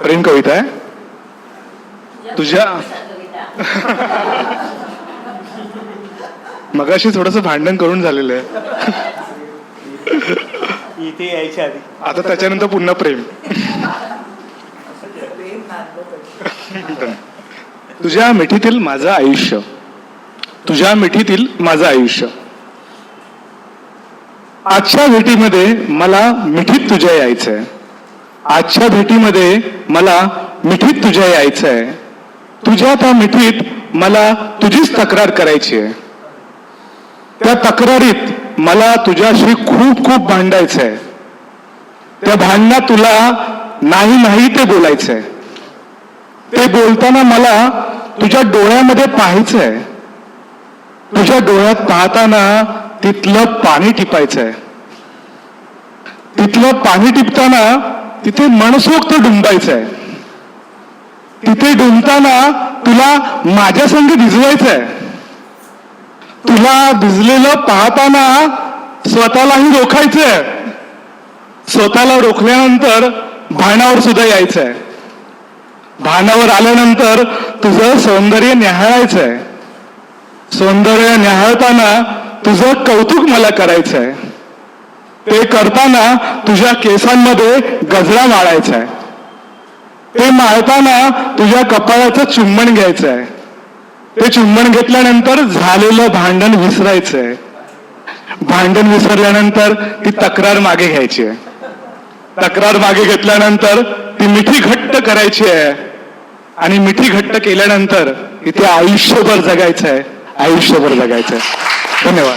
प्रेम कविता आहे तुझ्या मगाशी थोडस भांडण करून झालेलं आहे. इथे यायच्या आधी. आता त्याच्यानंतर पुन्हा प्रेम. तुझ्या मिठीतील माझं आयुष्य. तुझ्या मिठीतील माझं आयुष्य. आजच्या भेटीमध्ये मला मिठीत तुझ्या यायचंय. आजच्या भेटीमध्ये मला मिठीत तुझ्या यायचंय. तुझ्या त्या मिठीत मला तुझीच तक्रार करायची आहे. त्या तक्रारीत मला तुझ्याशी खूप खूप भांडायचंय. त्या भांडणात तुला नाही नाही ते बोलायचंय. ते बोलताना मला तुझ्या डोळ्यामध्ये पाहायचंय. तुझ्या डोळ्यात पाहताना तिथलं पाणी टिपायचंय. तिथलं पाणी टिपताना तिथे मनसोक्त डुंबायचंय. तिथे डुंबताना तुला माझ्या संग भिजवायचंय. तुला भिजलेलं पाहताना स्वतःलाही रोखायचंय. स्वतःला रोखल्यानंतर भानावर सुद्धा यायचंय. भानावर आल्यानंतर तुझं सौंदर्य न्याहाळायचंय. सौंदर्य न्याहाळताना तुझं कौतुक मला करायचंय. ते करताना तुझ्या केसांमध्ये गजरा माळायचा आहे ते माळताना तुझ्या कपाळाचं चुंबन आहे ते चुंबन घेतल्यानंतर झालेलं भांडण विसरायचंय. भांडण विसरल्यानंतर ती तक्रार मागे घ्यायची आहे तक्रार मागे घेतल्यानंतर ती मिठी घट्ट करायची आहे आणि मिठी घट्ट केल्यानंतर इथे आयुष्यभर जगायचं आहे आयुष्यभर जगायचं आहे धन्यवाद.